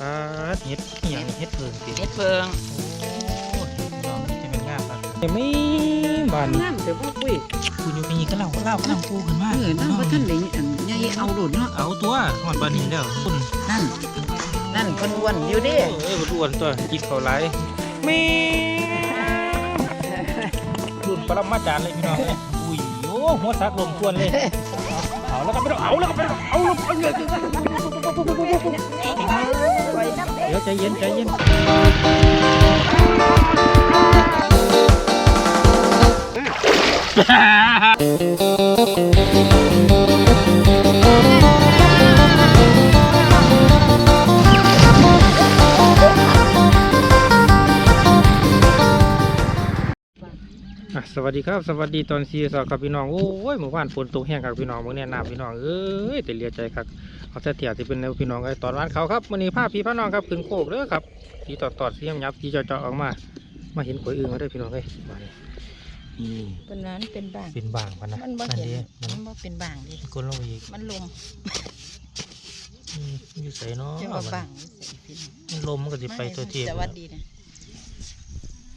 ปลาเห็ดอหย่างเห็ดเพิงติเฮ็ดเพิงโอ้ยน้องจะเป็นงามครับแต่ไม่บานน้ำเดี๋ยวพ่อปุ้ยคุณอยู่ปีนี้ก็เล่าเล่ากำลังปูขึ้นมาเออน้ำว่าท่านเลยอันใหญ่เอาโดดเนาะเอาตัวหอดบานนี้แล้วคุณนั่นนั่นคนอ้วนอยู่เดิเอ้ยมันอ้วนตัวกินเขาไหลายมีรุ่นปรมาจารย์เลยพี่น้องเอ้ยอุ้ยโอ้หัวสักลมควนเลย เอาแล้วก็ไม่ต้องเอาแล้วก็ไม่ต้องเอาลงเอาเลยเดี๋ยวใจเย็นใจเย็นอ่า วัสดีครับสวัสดีตอนซีสอครับพี่น้องโอ้ยเมื่อวานฝนตกแห้งครับพี่น้องเมื่อนี้น้ำพี่น้องเอ้ยแต่เลียใจครับเอาแต่เถียที่เป็นแนวพี่น้องไอ้ตอนวันเขาครับมื่อนี้พาพี่พาน้องครับขึ้นโคกเด้อครับสีตอดตอดสียับสีเจาะๆออกมา มาเห็นขวยอึ่งมาได้อพี่น้องเอ้ยมานี่นี่เป็นนั้นเป็นบางเป็นบางพันนะมันบ่นั่นเห็นดีมันมันบ่เป็นบางดิกลนลงไปอีกมันลมอืมอยู่ใส่เนาะจะว่ามันบางอยู่ใส่พี่น้องมันลมมันก็จะไปตัวเทียบสวัสดีนะ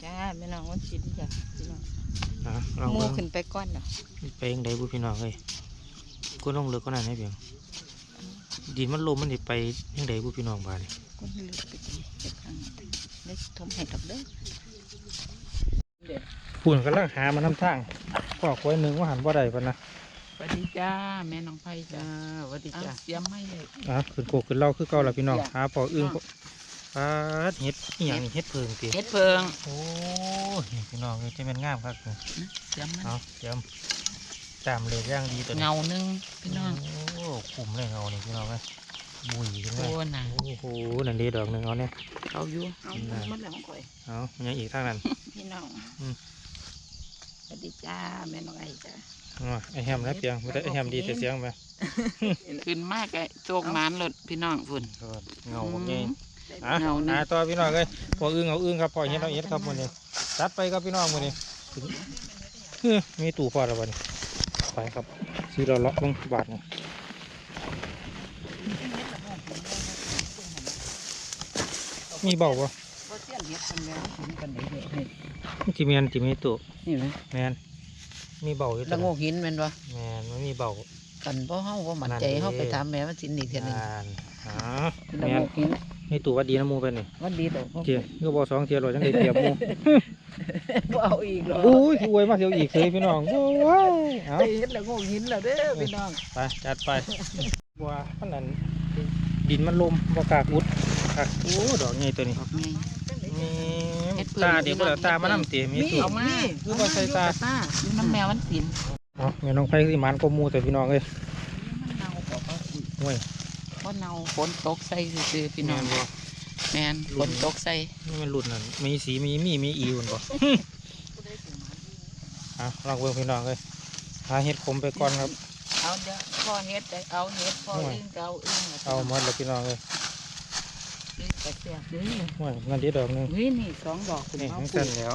จ้าแม่น้องวันชินจ้ะพี่น้อง นะลองหมูเบิ่งขึ้นไปก้อนเนาะไปยังไดบุพี่น้องเอ้ยกลนลงเลือกก็นั่นให้เพียงดินมันลมมันจะไปยังไดบุพี่น้องบ้านก้นลึกไปจังเจ็บข้างได้ทมให้ดอกเด้อปุ่นกำลังหามันน้ำทางก็ควยหนึ่งว่าหันว่าใดพันนะสวัสดีจ้าแม่น้องไผ่จ้าสวัสดีจ้าเสียมไม่เลยอะขึ้นโกกขึ้นเล่าคือเก่าละพี่น้องจ้ะหาปออึ้ง ปลาเห็ดอหย่างนี้เห็ดเพิงตีเฮ็ดเพิงโอ้ยนี่พี่น้องเอ้ยจะเป็นงามครับเสียมมันเอาเตรียมจามเลยย่างดีตัวนี้เงาหนึงพี่น้องโอ้คุ้มเลยเงานี่พี่น้องเอ้ยบุยขึ้นโอ้มาน่ะโอ้โหนั่นดีดอกหนึ่งเอาเนี่ยเขาอยู่เอามันแล้วของข่อยเอามันยังอีกทางนั้น พี่น้องอืม สวัสดีจ้าแม่น้องไอ้จ้าเอาไอแฮมนะเพียงไม่ได้ไอแฮมดีแต่เสียงไหมขึ้นมากไอ้โจกหมานรถพี่น้องฝุ่น เงาพวกนี้ อะเงานี่ หาตัวพี่น้องเลยพออึ้งเอาอึ้งครับพอเห็ดเอาเห็ดครับมื้อนี้จัดไปครับพี่น้องมื้อนี้ถึงเฮ้ยมีตู้พอแล้ววันนี้ไปครับซื้อเราเลาะลงบาทหนึ่งมีเบาปะพอเสี้ยนเฮ็ดกันแล้วเห็นกันได้เฮ็ดจิเมียนจิมีตู้นี่ไหมแมนมีเบาอยู่ละโงกหินแม่นบ่แมนมันมีเบา กันบ่เฮาบ่มั่นใจนั่นเด้ เฮาไปถามแม่มันสินอีกเทื่อหนึงอ่านอ๋อละแมโงน กหินมีตู้วัดดีน้ำมูไปนี่มันดีดอกเจียก็บอกสองเทียร์รถยังได้เปรียบหมูบ่เอาอีกหรอกโอ้ยคืออวยมาเสียวอีกเลยพี่น้องโอ้ยเอาได้เฮ็ดละโงกหินแล้วเด้อพี่น้องไปจัดไปบัวมันนั้นดินมันลมบกล้าอุดครับโอ้ดอกใหญ่ตัวนี้นี่นี่เฮ็ดเพิ่นตาเดี๋ยวก็ตามาน้ำเตี๋ยมีตัวเอามาคือว่าใส่ตาตาอยู่น้ำแมวมันสินเอาแม่น้องไผ่สิมันก็มูแต่พี่น้องเอ้ยมันเน่าบอกว่าโอ้ย เพราะเน่าฝนตกใส่ซื่อๆพี่น้องแม่บ่แมนฝนตกใส่นี่มันหลุดนั่นมีสีมีมีมีอีอุ่นบ่อะลองเบิ่งพี่น้องเอ้ยหาเห็ดขมไปก่อนครับ เอาเดี๋ยวพ่อเฮ็ดได้เอาเฮ็ดพ่ออึ้งก็เอาอึ้งเอาหมดแล้วพี่น้องเอ้ยอึ้งแต่เสียเด้อโอ้ยนั่นเดียวดอกหนึงเฮ้ยนี่สองดอกคุณนี่เอาทั้งปลูสั้นกแล้ว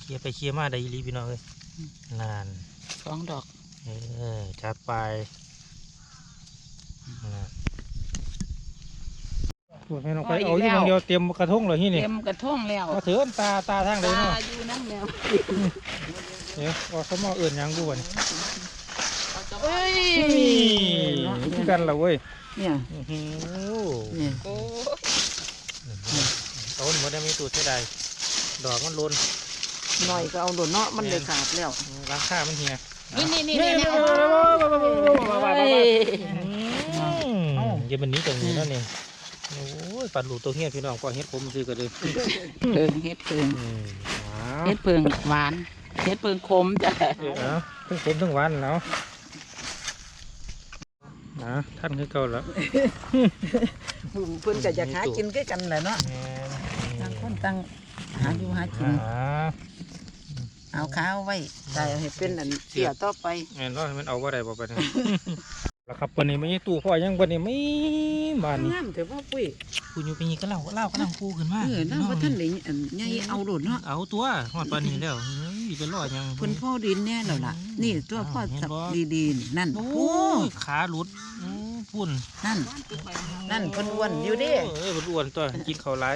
เคลียร์ไปเคลียร์มาได้อีหลีพี่น้องเอ้ยนานสองดอกเออจัดไปนะ พูดให้น้องไปเอาอยู่คนเดียวเตรียมกระทงเลยที่นี่เต็มกระท่องแล้วมาถืออันตาตาทางเลยตาเนาะอยู่น้ำแมวเดี๋ยวว่าเขามาเอื่นหยังกูวะนี่เอ้ยนี่คือกันละเว้ยเนี่ยอื้อหือเนี่ยโอ้ต้นมันได้มีตูดเสียดายดอกมันหลนหน่อยก็เอาโดดเนาะมันได้ขาดแล้วราคามันเฮียนี่นี่นี่นี่นี่นี่นี่ เย็นวันนี้ตรงนี้แล้วนี่โอ้ยปัดหลูตัวเฮียพี่น้องก็เฮ็ดผมซื้อกันเลยเพิงเฮ็ดเพิงอืมอ้าวเฮ็ดเพิงหวานเฮ็ดเพิงขมจ้ะเออเอาทั้งผมทั้งหวานเนาะนะท่านคือเก่าแล้วเพิ่นก็อยากหากินคือกันแหละเนาะแม่นต่างคนต่างหาอยู่หากินอ่าเอาข้าวไว้ใส่ให้เป็นอันเสียต่อไปแม่นว่ามันเอาว่าได้บ่ไปเนี่ยแล้ว ครับวันนี้ไม่ตู้พ่อยังวันนี้ไม่บานนี้งามเถอะพ่อปุ้ยคุณอยู่ปีนี้ก็เล่าเล่ากำลังปูขึ้นมาเออน้ำว่าท่านเลยอันใหญ่เอาโดดเนาะเอาตัวหอดปานนี้แล้วเฮ้ยเป็นรอดยังเพิ่นพ่อดินแน่แล้วล่ะ นี่ตัวพ่อสับดีๆนี่นั่นโอ้โอ้ยขาหลุดอืมปุ่นนั่น นั่นเพิ่นอ้วนอยู่เดิเอ้ยมันอ้วนตัวกินข้าวไหล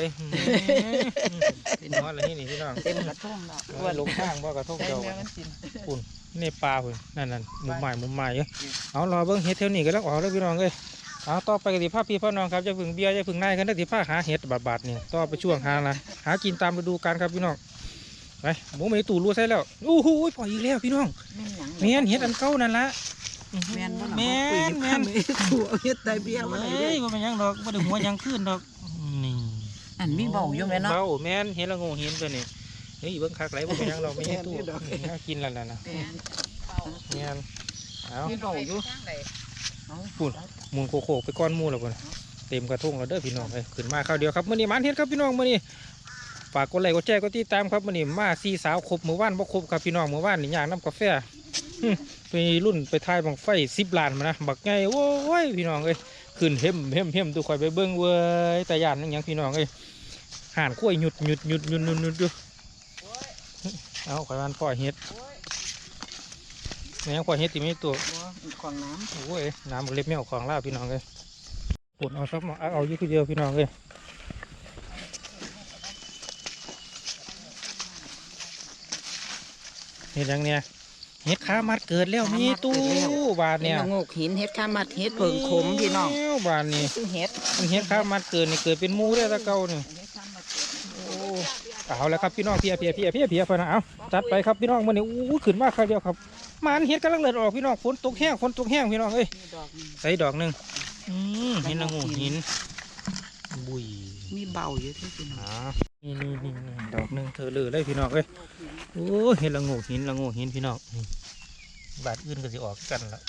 เป็นน้อยอะไรนี่นี่พี่น้องเต็มกระทงแล้วอ้วนลงข้างบ่กระทงใส่เจ้าแมวมันกินปุ่นนี่ปลาพุ่นนั่นนั่นมุมใหม่มุมใหม่เอ้ยเอารอเบิ่งเฮ็ดเท่านี้ก็แล้วออกแล้วพี่น้องเอ้ยเอาต่อไปกันสิพาพี่พ่อน้องครับจะพึ่งเบียร์จะพึ่งนายกันได้สิพาหาเห็ดบาดๆนี่ต่อไปช่วงหานะหากินตามฤดูกาลครับพี่น้องไปหมูไม่ตู่รู้ใส่แล้วอู้หูปล่อยอีกแล้วพี่น้องแม่นหยังแม่นเห็ดอันเก่านั่นละแม่นบ่ล่ะแม่นแม่นถั่วเฮ็ดไตเบี้ยบ่ได้เฮ้เด้ยว่ามันยังดอกว่าได้หัวยังขึ้นดอกนี่อันมีเบาอยู่แม่เนาะเบาแม่นเห็ดละโงเห็นตัวนี้ เฮ้ยเบิ่งคักไหลว่ามันยังดอกไม่ให้ตู้แม่นอยู่ดอกน่ากินแล้วนะนะแม่นเอามีเบาอยู่ปุ่นหมุนโคโคไปก้อนหมูแล้วพุ่นเต็มกระทงแล้วเด้อพี่น้องเอ้ยขึ้นมาข้าวเดียวครับมื้อนี้หมันเฮ็ดครับพี่น้องมื้อนี้ฝากกดไลค์กดแชร์กดติดตามครับมื้อนี้มาซีสาวครบมื้อวานบ่ครบครับพี่น้องมื้อวานนี่ย่างน้ำกาแฟหึไปรุ่นไปทายบังไฟ10ล้านมานะบักไงโว้ยพี่น้องเอ้ยขึ้นเห็มเห็มเห็มดูข่อยไปเบิ่งเว้ยแต่ย่านนั่นหยังพี่น้องเอ้ยห่านกล้วยหยุดหยุดหยุดหยุดหยุดหยุดอยู่ เอาข่อยมันปล่อยเฮ็ดแม่งปล่อยเฮ็ดติไม่ตัวของน้ำโอ้ยน้ำเล็บไม่เอาของล่าพี่น้องเลยปวดเอาซับมาเอาเอาอยู่คนเดียวพี่น้องเลยเห็นยังเนี่ยเห็ดขามัดเกิดแล้วมีตู้บานเนี่เนี่ยยงกหินเฮ็ดข้ามัดเฮ็ดเผิงขมพี่น้องบานนี่คือเฮ็ดมันเห็ดขามัดเกิดนี่เกิดเป็นหมูได้อตะเกานี่เฮ็ดข้ามัดโอ้ เอาแล้วครับพี่น้องเพียเพียเพียเพียเพียพอนะเอาจัดไปครับพี่น้องมันนี่อู้ขึ้นมากครับเดียวครับมันเห็ดกำลังเลือดออกพี่น้องฝนตกแห้งฝนตกแห้งพี่น้องเอ้ยมีดอกหนึ่งใส่ดอกหนึ่งอืมเห็นละงูหินบุยมีเบาอยู่ที่พี่น้องอ่านี่นี่นี่นี่ดอกหนึ่งเธอเลยเลยพี่น้องเอ้ยโอ้เห็นละงูหินละงูหินพี่น้องนี่บาดอื่นก็สิออกกันละ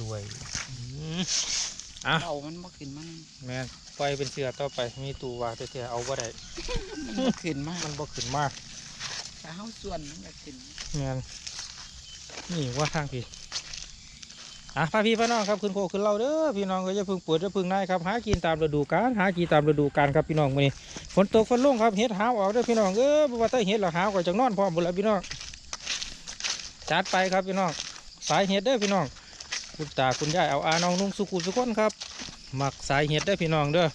รวยอืมอะเบามันบ่ขึ้นมันแม่น ปล่อยเป็นเสือต่อไปมีตูวาแต่เสียเอาบ่ได้มันบ่ขึ้นมากมันบ่ขึ้นมากถ้าเฮาส่วนมันก็ขึ้นแม่นนี่ว่าทางพี่อะพาพี่พี่น้องครับขึ้นโคขึ้นเราเด้อพี่น้องก็จะพึ่งปวดจะพึ่งนายครับหากินตามฤดูกาลหากินตามฤดูกาลครับพี่น้องมื้อนี้ฝนตกฝนลงครับเห็ดหาวออกเด้อพี่น้องเออบ่ว่าแต่เห็ดหรอหาวก็จังนอนพร้อมบุญแล้วพี่น้องจัดไปครับพี่น้องสายเห็ดเด้อพี่น้องคุณตาคุณยายเอาอาน้องนุ่งสุขุสุขคนครับ หมักสายเห็ดเด้อพี่น้องเด้อ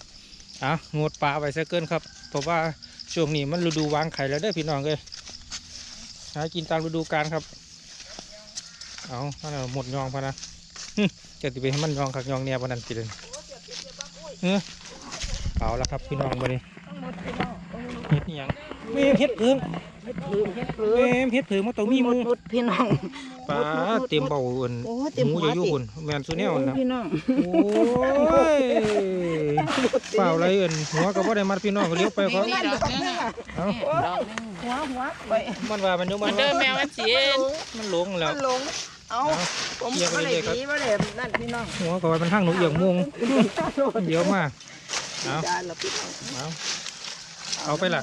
อะงดปลาไปซะเกินครับ เพราะว่าช่วงนี้มันฤดูวางไข่แล้วเด้อพี่น้องเอ้ยหากินตามฤดูกาลครับ เอาอันนั้นหมดยองพะนะหึจะติไปให้มันยองคักยองเนี่ยพะนันติเลยเออเอาละครับพี่น้องมาดิเห็ดนี่ยังเมมเห็ดเพิงเฮ็ดพื้นเฮ็ดพื้เมมเห็ดเพิงมันต้องมีหมูมุดพี่น้อง ปลาเต็มเบาอุ่นโอ้เต็มหมูหัวจะอยู่ติหุ่นแมนซูเนียลนะพี่น้องโอ้ยเปล่าอะไรเอื่นหัวก็บ่ได้มัดพี่น้องก็เลี้ยวไปเขานี่ดอกนึงอะเอาดอกนึงหัวหัวไปมันว่ามันอยู่มัมันนเดินแมวมันสีนมันหลงแล้วมันหลงเอาเอาผมเอียงไปบ่เรื่ได้อยๆครับดีบ่ได้นั่นพี่น้องหัวก็ว่ามันทางหนูเอียงมุงเดี๋ยวมาเอาจานละพี่น้องเอาเอาไปละ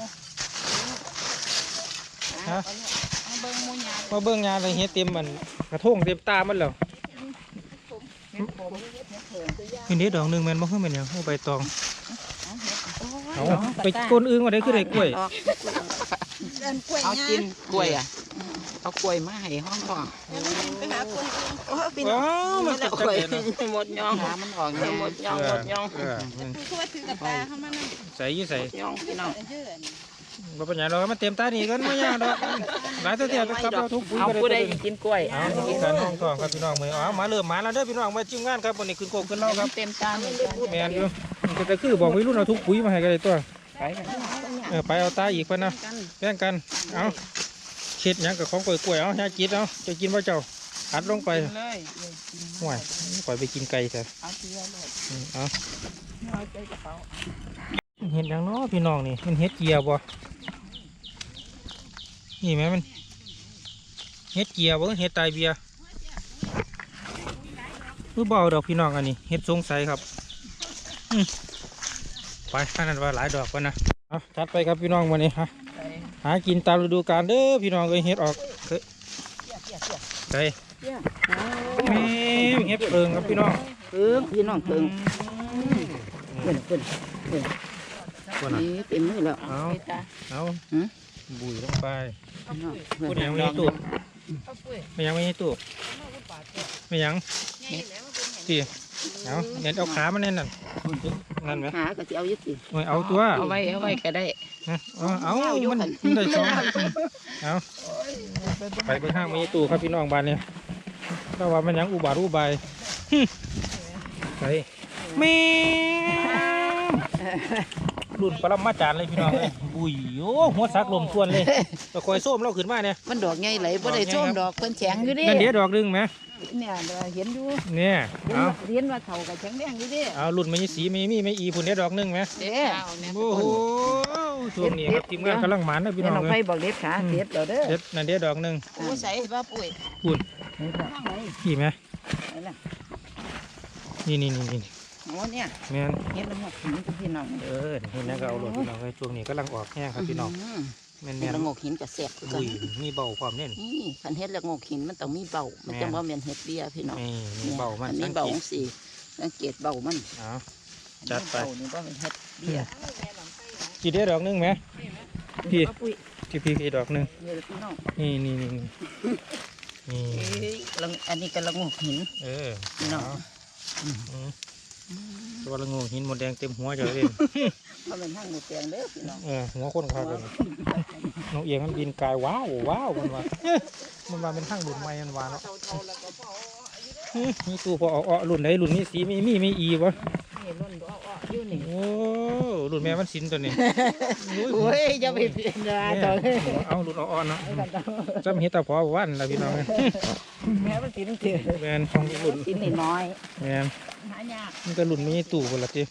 ฮะเอาเบิ่งห มูหยามาเบิ่งงานเลยเฮ็ดเต็มมันกระทงเต็มตามันแล้วคือนี้ดอกหนึงแมันบ่คือแม่นหยังเอาใบตองเอาไปก้นอึ้งมาได้คือได้กล้วยเอากินกล้วยอะเอากล้วยมาให้ห้องก่อนไปหาคนโอ้พี่น้อ๋อองมันก็กจะล้วยเป็นหมดยองหามันออกเนี่ยหมดยองหมดยองเออมันคือว่าถือกับตาเขามานั่งใส่อยู่ใส่ยองพี่น้องเยอะนี่ บ่เป็นหยังดอกมันเต็มตานี่กันบ่ยากดอกหลายเท่าเทียไปกลับเอาทุกปุ๋ยเอาก็ผู้ใดได้กินกล้วยเอากินกันห้องทองครับพี่น้องมื้อนี้เอามาเริ่มมาแล้วเด้อพี่น้องมาจิ้มงานครับวันนี้ขึ้นโคกขึ้นเล่าครับ เต็มตาเลยแมนอยู่มันก็จะคือบอกวัยรุ่นเอาทุกปุ๋ยมาให้กันเลยตัว ไปกันเออไปเอาตาอีกคนนะแบ่งกัน เอาเช็ดหยังกับของกล้วยๆเอายาจิตเอาจะกินว่าเจ้า อัดลงไปเลยห่วยปล่อยไปกินไก่เถอะเอาเสื้อเลยอืมเอาเอาใจกระเป๋า เห็ดหยังเนาะพี่น้องนี่มันเห็ดเกียร์บ่นี่ไหมมันเห็ดเกียร์บ่เห็ดไตายเบียร์คือเบเอาดอกพี่น้องอันนี้เห็ดสงสัยครับอืมไปขนาดว่าหลายดอกกันนะเอาจัดไปครับพี่น้องวันนี้ฮะไปหากินตามฤดูกาลเด้อพี่น้องเอ้ยเฮ็ดออกเฮ้ยใส่เสื้อแม่งเฮ็ดเพิงครับพี่น้องเพิ่งพี่น้องเพิ่งเพิ่นเพิ่น คนน่ะนี่เต็มมือแล้วเอาไปตาเอาหือบุยลงไปพี่น้องพูดเพิ่ยังนไม่ให้ตู้เอาปุ้ยไม่ยังไม่ให้ตู้ไม่หยังที่เอาเน็ตเอาขามันแน่นนั่นนั่นไหมหาก็สิเอาอยู่ติโอ้ยเอาตัวเอาไว้เอาไว้ก็ได้นะเอาเอามันมันได้สองเอาไปเบิ่งห้างมีตู้ครับพี่น้องบ้านเนี่ยก็ว่ามันหยังอุบาทอุบายหึไปแม่ รุ่นปรมาจารย์เลยพี่น้องเลยบุยโอ้หัวสักลมทวนเลยตะคอยส้มเราขึ้นมาเนี่ยมันดอกใหญ่ไหลบ่ได้ส้มดอกเพิ่นแข็งอยู่เดินั่นเดี๋ยวดอกหนึงไหมเนี่ยเห็นอยู่เนี่ยเอาเรียนว่าเฒ่าก็แข็งแรงอยู่เดิเอารุ่นไม่สีไม่มีไม่อีพุ่นเดี๋ยวดอกหนึงไหมเด้โอ้โหช่วงนี้ครับทีมงานกำลังหมันนะพี่แม่น้องน้องเลไฟยบอกเด็ดขาเด็ดแล้วเด้อเด็ดนั่นเดี๋ยวดอกหนึงโอ้ใส่บ้าปุ๋ยพุ่นนี่ค่ะข้างไหนขี่ไหมนั่นน่ะนี่นี่นี่นี่ โอ้เนี่ยแม่นเห็นแล้วหมดหินกับพี่น้องเออเห็นแล้วก็เอาหลดพี่น้องเลยช่วงนี้กำลังออกแห้งครับพี่น้องมแม่นเห็แม่ดนละโงกหินกับแสบคือกัอุ้นยมีเบาความเน่น นี่คันเฮ็ดละโงกหินมันต้องมีเบา มันจังว่าแม่นเฮ็ดเบี้ยพี่น้องนี่มีเบามันอันนี้สังเบาเกตสิสังเกตเบามันเอาจัดไป เบานี่ว่ามันเฮ็ดเบี้ยกี่เดียวดอกหนึงไหม พี่ เอาปุ้ยที่พี่กี่ดอกหนึงนี่แหละพี่น้องนี่นี่นี่นี่นี่เอ้ยละอันนี้ก็ละโงกหิน เออพี่น้อง เอาอืม ตัวละงูหินหมดแดงเต็มหัวจะเลยเพราะมันห้างหมูแดงเด้อพี่น้องเออหัวคนครับเลยนกเอียงมันบินกายว้าวว้าวมันว่าเอ๊ะมันว่าเป็นทั้งรุ่นใหม่มันว่าเนาะอื้อมีตู้พอเอาเอารุ่นไหนรุ่นนี้สีมีมีไม่อีวะ นี่รุ่นดอกอ้ออยู่นี่โอ้รุ่นแม่มันสินตัวนี้โอ้ยอย่าไปเปลี่ยนนะแม่ต่อเลยเอารุ่นอ่อนๆเนาะจำเห็ดตาพอวันละพี่น้องแม่มันสินเถื่อแมนของรุ่นสินนิดน้อยแมนหายากมันก็รุ่นมีตู้คนละที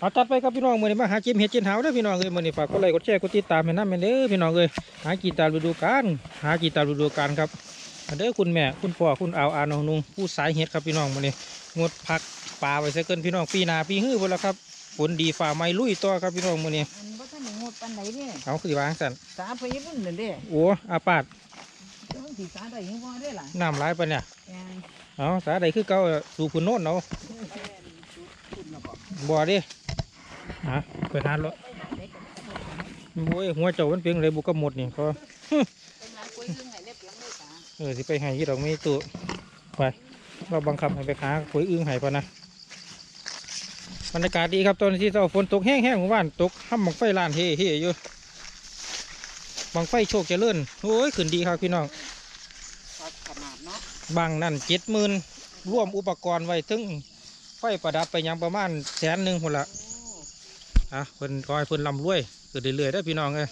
เอาตัดไปครับพี่น้องมือนี้มาหาเก็บเห็ดเจ็ดหาวเด้อพี่น้องเอ้ยมือนี้ฝากกดไลค์กดแชร์กดติดตามให้น้ำแม่นเด้อพี่น้องเอ้ยหากีตาร์ฤดูกาลหากีตาร์ฤดูกาลครับมาเด้อคุณแม่คุณพ่อคุณอาวอาน้องนุ่งผู้สายเห็ดครับพี่น้องมือนี้ งดพักปลาไว้ซะเกินพี่น้องปีหนาปีฮื้อพุ่นละครับฝนดีฝ่าไม้ลุยต่อครับพี่น้องมือนี้อันบ่ทันได้งดปานใดเด้เอาคือวางสันสาไปญี่ปุ่นนั่นเด้โอ้อาปาดเจ้าสิสาได้ยังบ่ได้ล่ะน้ำร้ายปะเนี่ยยังเอาสาใดคือเก่าสู่พุ่นโน่นเอาบ่เดิฮะไปหารถโอ้ยหัวเจ้ามันเพียงไรบุกกระหมดนี่ก็เป็นหาคุยเรื่องไหนได้เพียงได้สาเออสิไปให้ยี่ดอกมีตู้ไป เราบังคับให้ไปหาคุยอึ้งให้พอนะบรรยากาศดีครับตอนที่เราฝนตกแห้งๆหมู่บ้านตกห้ำบังไฟลานเฮ่เฮ่อยู่บังไฟโชคเจริญโอ้ยขึ้นดีครับพี่น้องบางนั่นเจ็ดหมื่นร่วมอุปกรณ์ไว้ถึงไฟประดับไปยังประมาณแสนหนึ่งคนละอะเพิ่นคอยเพิ่นลำรวยเกิดเรื่อยๆได้พี่น้องเลย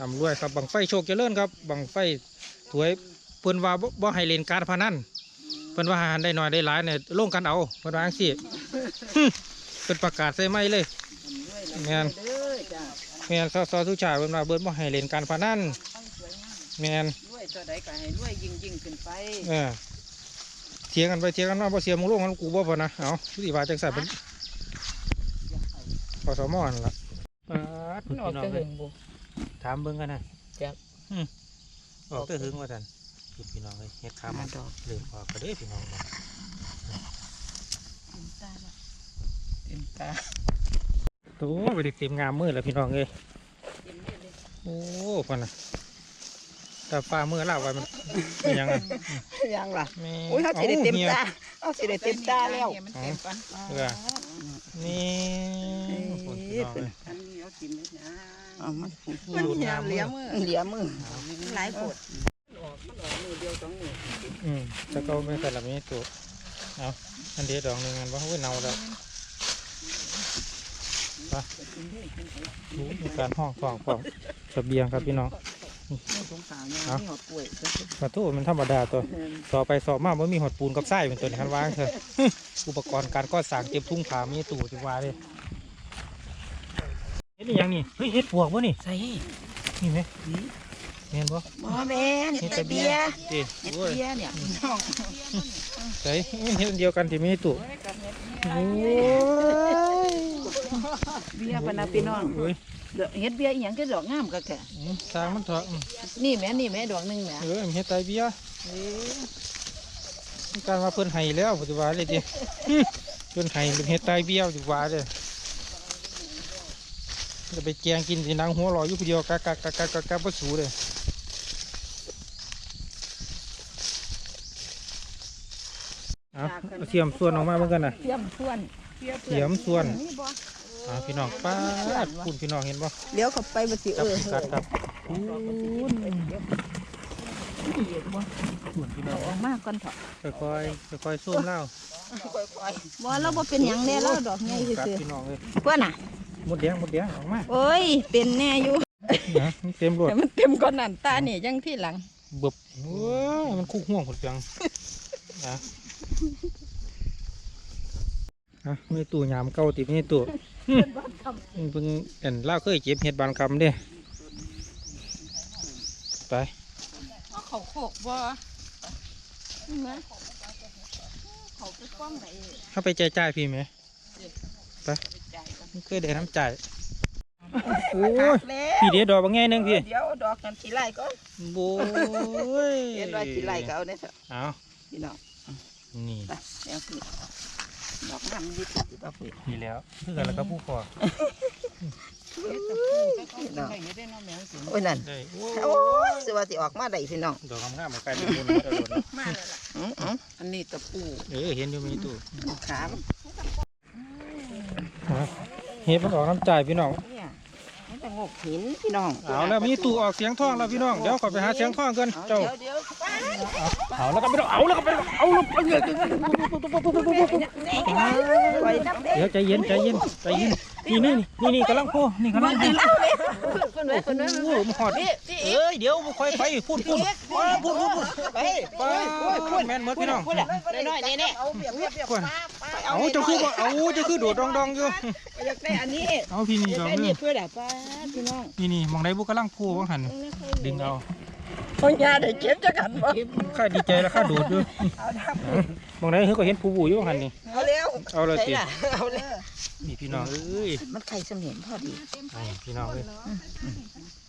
ลำรวยครับบังไฟโชคเจริญครับบังไฟถวยเพิ่นว่าบบ่ให้เล่นการพนัน เพิ่นว่าหาได้น้อยได้หลายเนี่ยลงกันเอาเพิ่นว่าจังซี่เพิ่นประกาศใส่ไม้เลย แม่นเด้อจ้าแม่นซอซอทุกชาติเพิ่นว่าเบิ่นบ่ให้เล่นการพนันแม่นรวยตัวใดก็ให้รวยยิ่งยิ่งขึ้นไปเออเถียงกันไปเถียงกันมาบ่เสียหมึงลงกันกูบ่พอนะเอาสิว่าจังซั่นเป็นพอสมอนั่นล่ะปาดมันออกพี่น้อจะงเลหึยงบ่ถามเบิ่งกันนะจัก อืมออกแต่หึงว่าซั่น พี่พี่น้องเอ้ยเฮ็ดข้าวหามาดอกเริ่มออกก็เด้อพี่น้องเนาะเต็มตาโตไปได้เต็มงามมือแล้วพี่น้องเอ้ยเต็มเลยโอ้พ่นน่ะแต่ฟ้ามือลาวไว้มันเป็นหยังอะยังล่ะแม่โอ้ยเขาสิได้เต็มหี้ยตาเขาสิได้เต็มตาแล้วมันเต็มปันเออนี่พ่นพี่น้องเอ้ยอันนี้เอากินเลยนะเอามันมันเหี่ยวเหลี่ยมือเหลี่ยมือหลายปวด ดียวสองมืออืมแต่ก็ไม่ใส่ละมีตัวเอาอันเดียวดอกหนึ่งอันว่าเว้ยเนาแล้วไปดูมีการห้องฟองฟองเสบียงครับพี่น้องไม่สงสารเนี่ยเอานี่หอดป่วยขอโทษมันธรรมดาตัวต่อไปสอบมาว่ามีหอดปูนกับไส้เป็นตัวนี้คันว่างเถอะอุปกรณ์การก่อสร้างเก็บทุ่งผามีตู่จิว่าเลยเฮ็ดนี่ยังนี่เฮ้ยเฮ็ดปวกวะนี่ใส่นี่ไหม เห็นปะบ่แม่นเห็ดแต่เบียร์ดิเห็ดโอ้ยเบียร์เนี่ยน้องใส่เฮ็ดอันเดียวกันที่มีตู่โอ้ยเบียร์ปะนะพี่น้องโอ้ยเดี๋ยวเห็ดเบียร์อีหยังก็ดอกงามก็แค่อืมสร้างมันเถอะอืมนี่แม่นี่แม่ดอกหนึงแม่เออมันเฮ็ดไตเบี้ยมีการว่าเพิ่นให้แล้วปัจจุบันเลยดิอื้อเพิ่นให้เป็นเฮ็ดไตเบี้ยปัจจุบันเลยจะไปแกงกินสินางหัวลอยอยู่ผู้เดียวกะกะกะกะกะกะบ่สูเลย อาเอาเสียมส่วนออกมาเหมือนกันนะเสียมส่วนเสียมส่วนนี่บ่อ่าพี่น้องป้าดคุณพี่น้องเห็นบ่เลี้ยวเข้าไปบ่สิจัเอบอพิกัดครับคูณส่วนพี่น้องออกมาก่อนเถอะค่อยๆค่อยๆซูมเล่าบ่เราบ่เป็นหยังแน่เราดอกใหญ่กัดซื่อพี่น้องเลยๆเพิ่นน่ะหมดแดงหมดแดงออกมาโอ้ยเป็นแน่อยู่นะมันเต็มรถแต่มันเต็มก่อนนั่นตานี่ยังที่หลังเบบโอ้ยมันคุกห่วงผดเปียงนะ อะมีตู้ยามเก่าติดมีตู้อืมเพิ่งเห็นเล่าเคยเก็บเห็ดบานคำเด้ไปเอาเขาโคกบ่นี่มั้ยเขาไปฟ้องไหนเข้าไปใจจ่ายพี่ไหมไปไม่เคยได้น้ำจ่ายโอ้ยแล้วพี่เดียวดอกบางแง่หนึงพี่เดี๋ยวดอกกันขี้ไล่ก่อนโบ้ยเห็นว่าขี้ไล่ก็เอาได้เถอะเอาพี่น้อง นี่ไปเดี๋ยวพี่ดอกน้ำยี่สิบดอกพี่นี่แล้วเพื่อนแล้วก็ผู้คอพี่น้องโอ้ยนั่นได้โอ้โอ้ยยสิว่าสิออกมาได้พี่น้องดอกงามๆมาใกล้ๆโดนโดนโดนมาแล้วล่ะอืออันนี้ตะปูเออเห็นอยู่มีตู้ขามฮะเฮ็ดมันออกน้ำจ่ายพี่น้องเนี่ยมัน จะงกหินพี่น้องเอาแล้วมีตู้ออกเสียงท่องแล้วพี่น้อง เดี๋ยวขอไปหาเสียงท่องกันเอาเจ้าเดี๋ยวเดี๋ยวเอาแล้วก็ไม่ต้องเอาแล้วก็ไม่ต้องเอาแล้วเอาเลยปล่อยน้ำเด็กเดี๋ยวใจเย็นใจเย็นใจเย็นนี่นี่นี่นี่กำลังพูนี่กำลังพูคนไหนคนไหนโอ้โหมันหอดพี่พี่เอ้ยเดี๋ยวค่อยไปพูดพูดพูดพูดพูดไปไปพูดแม่นเหมือนพี่น้องพูดน้อยๆนี่ๆเอาเปียกเปียกเปียกก่อน เอาเจ้าคือบ่เอาเจ้าคือโดดดองดองอยู่อยากได้อันนี้เอาพี่นี่อยาดกอกได้นึนี่งเพื่อแบบป้าพี่น้องนี่นี่มองได้บุกำลังพูว่าหันดึงเอาคนยาได้เก็บจะกันบ่ข้าดีใจแล้วข้าโดดอยู่มองได้เฮ้ยก็เห็นผู้บูอยู่ว่าหันนี่เอาเร็วเอาเลยสิเอาเร็วนี่พี่น้องเอ้ยมันไข่สมเห็นพอดีนี่พี่น้องเลย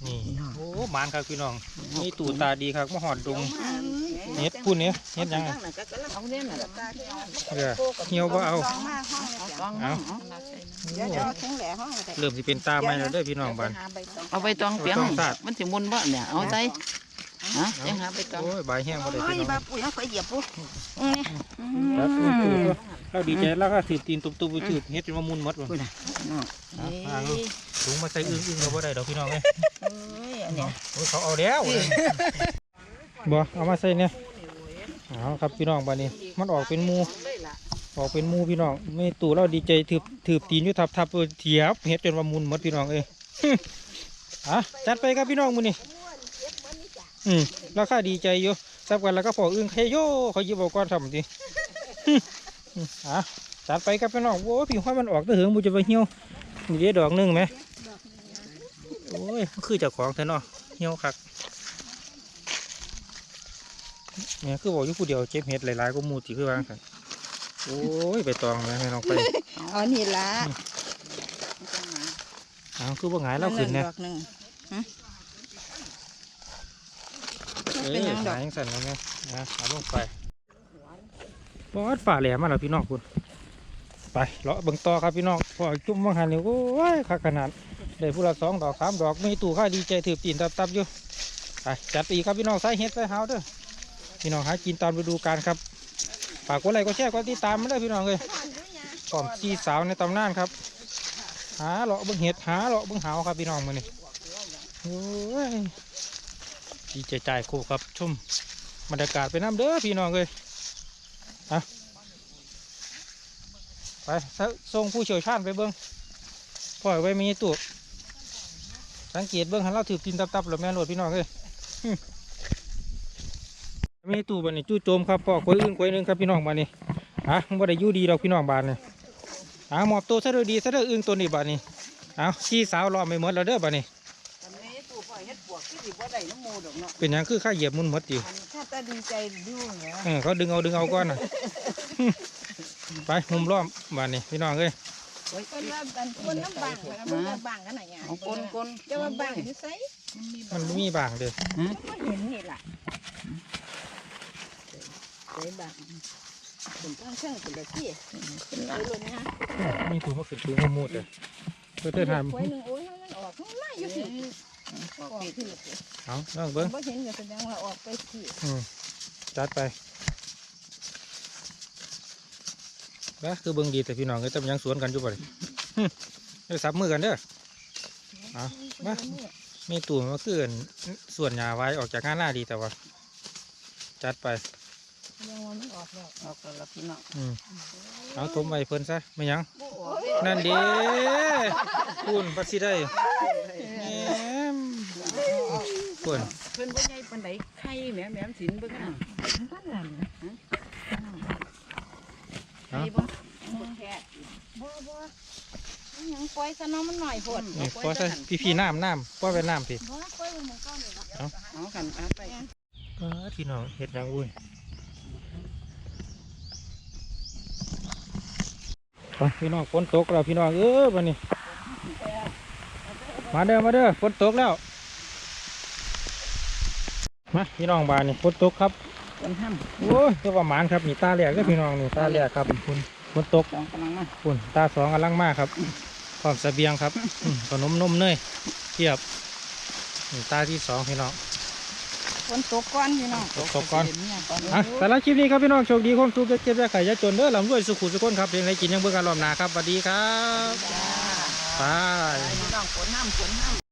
นี่โอ้หมานครับพี่น้องนี่ตู่ตาดีครับมาหอดดง เฮ็ดพูดเนี้ยเฮ็ดยังไงเอาเนี่ยน่ะเออเหี่ยวก็เอาเอาเดี๋ยวเดี๋ยวทั้งแหล่ห้องเลยเริ่มสิเป็นตาใหม่แล้วเด้อพี่น้องบ้านเอาไปตองเปียงเอาไปตองสาดมันสิมุนบ่เนี่ยเอาใจฮะยังหาไปตองโอ้ยใบแห้งบ่ได้โอ้พี่ยน้องบ้าปุ๋ยเอาไปเหยียบปุ๊ครับตู่ก็เราดีใจแล้วก็ถือตีนตุบๆถือเฮ็ดจนว่ามุนหมดว่ะเอ้ยถุงมาใส่อึ้งๆเราบ่ได้ดอกพี่น้องเอ้ยเอ้ยอันเนี้ยโอ้ยเขาเอาแล้วบ่เอามาใส่เนี่ย เอาครับพี่น้องบ้านนี้ มันออกเป็นหมูออกเป็นหมูพี่น้องไม่ตู่เราดีใจถืบถืบตีนอยู่ทับทับเทียบเฮ็ดจนว่ามุนหมดพี่น้องเอ้ยอะจัดไปครับพี่น้องมื้อนี้อืมราคาดีใจอยู่ซับกันแล้วก็พออึ้งเฮโยเขาหยิบเอาก้อนทำดิอืมอะจัดไปครับพี่น้องโอ้ยพี่ห้อยมันออกเด้อเหิงบุจะไปเหี่ยวนี่เด้ดอกหนึงไหมโอ้ยมันคือเจ้าของแท้เนาะเหี่ยวคัก เนี่ยคือบอกอยู่ผู้เดียวเจ็บเห็ดหลายๆก็มูติคือวางกันโอ้ยไปตองแม่ให้น้องไปเอานี่ละอ้าวคือว่าหงายแล้วขึ้นเนี่ยดอกหนึ่งเอ้เป็นยหยังดหาอกยยังสั่นเลยไงนะเอาลงไปปอดฝ่าแหลมมาแล้วพี่น้องคุณไปเลาะเบิ่งต่อครับพี่น้องพอจุ่มบางหันนี่โอ้ยคักขนาดได้ผู้ละสองดอกสามดอกมีตู้ค่าดีใจถือตีนตับๆอยู่ไปจัดอีกครับพี่น้องใส่เฮ็ดใส่หาวเด้อ พี่น้องหากินตามฤดูกาลครับฝากกดไลค์กดแชร์กดติดตามมาเด้พี่น้องเลยพร้อมซีสาวในตำนานครับ หาเลาะเบิ่งเห็ดหาเลาะเบิ่งหาวครับพี่น้องมือนี้โอ้ยดีใจใจครูครับชุ่มบรรยากาศไปน้ำเด้อพี่น้องเลยอะไปส่งผู้เชี่ยวชาญไปเบิ้งปล่อยไว้มีตัวสังเกตเบิ้งหันเราถือกินตับๆหรือแม่นโหลดพี่น้องเลย หึมีตู้บันนี้จู่โจมครับพ่อควยอื่นควยหนึงครับพี่น้องบานนี้ฮะบ่ได้อยู่ดีดอกพี่น้องบานนี่อ่าหมอบตัวซะเด้อดีซะเด้ออึ้งตัวนี้บานนี้เอาชี้สาวรอไม่หมดแล้วเด้อบานนี้อันนี้ตู่พ่อเฮ็ดปวกที่สิบ่ได้น้ำมูดอกเนาะเป็นหยังคือข้าเหยียบมุนหมดอยู่อันถ้าตาดีใจดูเนาะเออเขาดึงเอาดึงเอาก้อนน่ะไปมุมล้อมบ้านนี้พี่น้องเอ้ยคนว่าบันคนน้ำบางนะมันว่าบางกันไหนอะเอาก้นก้นจะว่าบางอยู่ไสมันบ่มีบางเด้อก็เห็นนี่ล่ะ ไสบางเป็นตั้งเครื่องเป็นละที่เป็นละเลยนะมีถุงมาขึ้นถุงมามูดเลยเพื่อเธอทไว้หนึ่งโอ้ยมันออกมันมาอยู่ที่ออกที่ำเอาน้องเบิ้งบ่เห็นก็แสดงว่าออกไปที่อืมจัดไปนะคือเบิ่งดีแต่พี่น้องก็จะยังสวนกันอยู่บ่ดิหึเดี๋ยวสับมือกันเด้อเอามามีตู่มาคืออั่นส่วนหญ้าไว้ออกจากงานหน้าดีแต่ว่า จัดไป ยังว่ามันออกแล้วออกกันแล้วพี่น้องอืมเอาทมไว้เพิ่นซะไม่หยังบ่ออกนั่นเด้คุณปัดสิได้แหมคุณเพิ่นบ่ใหญ่ปานใดไข่แหมแหมมสินเบิ่งอะนั่นนั่นเอาไข่บ่บ่แค่บ่บ่มันยังปล่อยซะเนาะมันหน่อยโพดนี่พอใส่พี่พี่ๆน้ำน้ำพอไปน้ำพี่บ่ปล่อยมันหมดก้อนนี่ล่ะเอากันเอาไปเออพี่น้องเฮ็ดหยังอุ้ยไป พี่น้องฝนตกแล้วพี่น้องเออบัดนี้ มาเด้อมาเด้อฝนตกแล้วมาพี่น้องบานนี่ฝนตกครับคนห้ำโอ้ยก็ว่าหมานครับนี่ตาแรกเด้อพี่น้องนี่ตาแรกครับคุณฝนตกสองกำลังมาคุณตาสองกำลังมาครับพร้อมเสบียงครับขนมนมเนยเทียบนี่ตาที่สองพี่น้อง ฝนตกก่อนพี่น้องตกตกก่อนเดี๋ยวเนี่ยก่อนอะแต่ละคลิปนี้ครับพี่น้องโชคดีความสุขจะเก็บจะไข่ยาจนเด้อลำรวยสุขุสุขคนครับเพียงไรกินยังเบื่อกันรอบหนาครับสวัสดีครับจ้าบายพี่น้องฝนห้ำฝนห้ำ